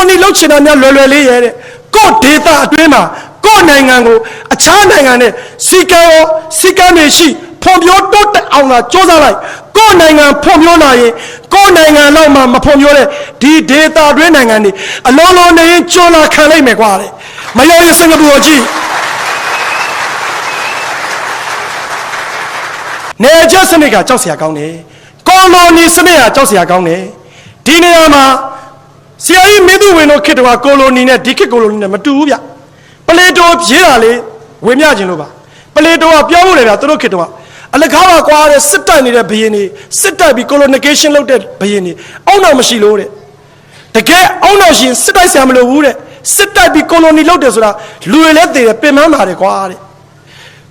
လိုနီလောက်ချင်တာများလွယ်လွယ်လေးရဲ့တဲ့ကို့ဒေတာအတွင်းမှာကို့နိုင်ငံကိုအခြားနိုင်ငံနဲ့စီကံရောစီကံတွေရှိဖွံ့ဖြိုးတိုးတက်အောင်လာစ조사လိုက်ကို့နိုင်ငံဖွံ့ဖြိုးလာရင်ကို့နိုင်ငံတော့မှမဖွံ့ဖြိုးတဲ့ဒီဒေတာအတွင်းနိုင်ငံတွေအလုံးလုံးနေရင်ကျွလာခံလိုက်မယ်ကွာတဲ့မယောရစင်ကာပူကိုကြည့်နေချက်စနစ်ကကြောက်စရာကောင်းတယ်ကိုလိုနီစနစ်ကကြောက်စရာကောင်းတယ်ဒီနေရာမှာ ဆရာကြီးမင်းသူဝင်တို့ခေတ္တကကိုလိုနီနဲ့ဒီခေတ်ကိုလိုနီနဲ့မတူဘူးဗျပလေတိုရေးတာလေဝင်မြခြင်းလို့ပါပလေတိုကပြောဖို့လေဗျသူတို့ခေတ္တကအလကားပါကွာတဲ့စစ်တပ်နေတဲ့ဘယင်းတွေစစ်တပ်ပြီး colonization လုပ်တဲ့ဘယင်းတွေအောက်တော့မရှိလို့တဲ့တကယ်အောက်တော့ရှင်စစ်တိုက်ဆရာမလိုဘူးတဲ့စစ်တိုက်ပြီး colony လုပ်တယ်ဆိုတာလူတွေလည်းတည်တယ်ပင်ပန်းပါတယ်ကွာတဲ့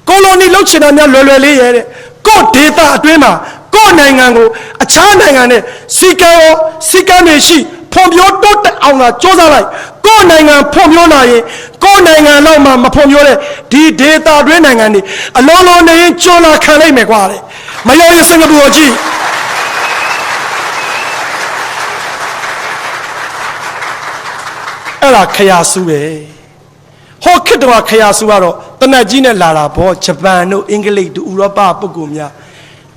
ကိုလိုနီလောက်ချင်တာများလွယ်လွယ်လေးရဲ့တဲ့ကို့ဒေတာအတွင်းမှာကို့နိုင်ငံကိုအခြားနိုင်ငံနဲ့စီကံရောစီကံတွေရှိ ဖွံ့ဖြိုးတိုးတက်အောင်လာစ조사လိုက်ကို့နိုင်ငံဖွံ့ဖြိုးလာရင်ကို့နိုင်ငံတော့မှမဖွံ့ဖြိုးတဲ့ဒီဒေတာအတွင်းနိုင်ငံတွေအလုံးလုံးနေရင်ကျွလာခံလိုက်မယ်ကွာတဲ့မယောရစင်ကာပူကိုကြည့်အဲ့ဒါခရာစုပဲဟောခေတ္တကခရာစုကတော့တနတ်ကြီးနဲ့လာတာပေါ့ဂျပန်တို့အင်္ဂလိပ်တို့ဥရောပပုဂ္ဂိုလ်များ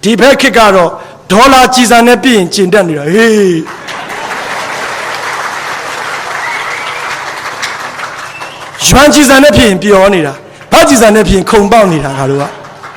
ဒီဘက်ခေတ်ကတော့ဒေါ်လာကြီးစံနဲ့ပြည်ရင်ကျင်တက်နေတာဟေး ယွမ်ကြီးစံနဲ့ပြည်ရင်ပျော်နေတာဘာကြီးစံနဲ့ပြည်ရင်ခုံပေါက်နေတာငါတို့က